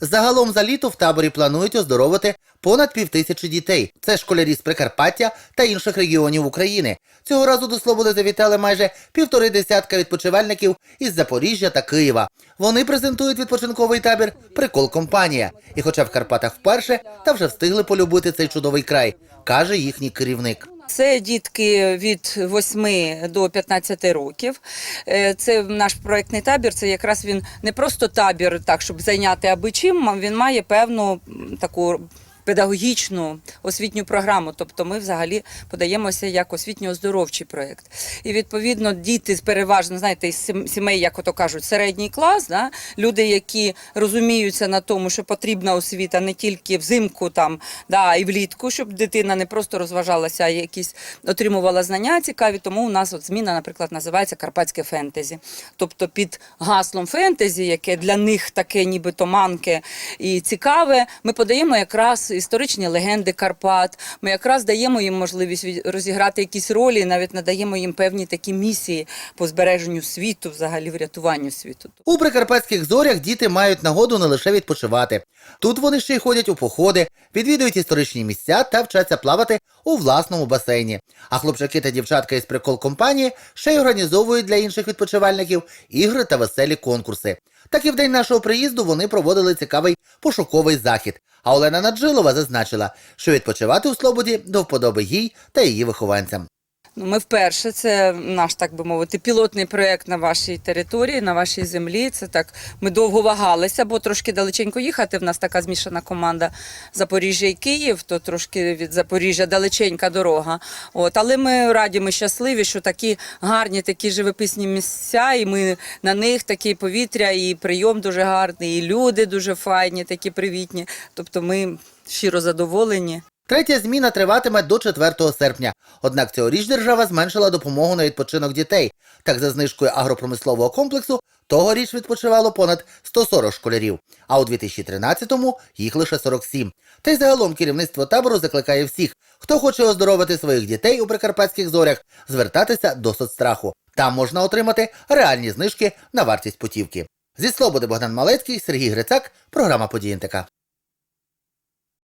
Загалом за літо в таборі планують оздоровити понад півтисячі дітей. Це школярі з Прикарпаття та інших регіонів України. Цього разу до Слободи завітали майже півтори десятка відпочивальників із Запоріжжя та Києва. Вони презентують відпочинковий табір Прикол компанія. І хоча в Карпатах вперше, та вже встигли полюбити цей чудовий край, каже їхній керівник. Це дітки від 8 до 15 років. Е, Це наш проектний табір. Це якраз він не просто табір, так щоб зайняти аби чим. Він має певну таку. Педагогічну освітню програму, тобто ми взагалі подаємося як освітньо-оздоровчий проєкт. І відповідно діти переважно знаєте із сімей, як ото кажуть, середній клас, да? люди, які розуміються на тому, що потрібна освіта не тільки взимку там, да, і влітку, щоб дитина не просто розважалася, а якісь отримувала знання цікаві. Тому у нас от зміна, наприклад, називається Карпатське фентезі. Тобто під гаслом фентезі, яке для них таке, нібито манке і цікаве, ми подаємо якраз історичні легенди Карпат. Ми якраз даємо їм можливість розіграти якісь ролі, навіть надаємо їм певні такі місії по збереженню світу, взагалі врятуванню світу. У прикарпатських зорях діти мають нагоду не лише відпочивати. Тут вони ще й ходять у походи, відвідують історичні місця та вчаться плавати у власному басейні. А хлопчаки та дівчатка із прикол компанії ще й організовують для інших відпочивальників ігри та веселі конкурси. Так і в день нашого приїзду вони проводили цікавий пошуковий захід. А Олена Наджилова зазначила, що відпочивати у Слободі до вподоби їй та її вихованцям. Ну, ми вперше, це наш, так би мовити, пілотний проєкт на вашій території, на вашій землі. Це так, ми довго вагалися, бо трошки далеченько їхати. В нас така змішана команда Запоріжжя і Київ, то трошки від Запоріжжя далеченька дорога. От, але ми раді, ми щасливі, що такі гарні, такі живописні місця, і ми на них такі повітря, і прийом дуже гарний, і люди дуже файні, такі привітні. Тобто ми щиро задоволені. Третя зміна триватиме до 4 серпня. Однак цьогоріч держава зменшила допомогу на відпочинок дітей. Так, за знижкою агропромислового комплексу тогоріч відпочивало понад 140 школярів, а у 2013-му їх лише 47. Та й загалом керівництво табору закликає всіх, хто хоче оздоровити своїх дітей у прикарпатських зорях, звертатися до соцстраху. Там можна отримати реальні знижки на вартість путівки. Зі Слободи Богдан Малецький, Сергій Грицак, програма «Події НТК».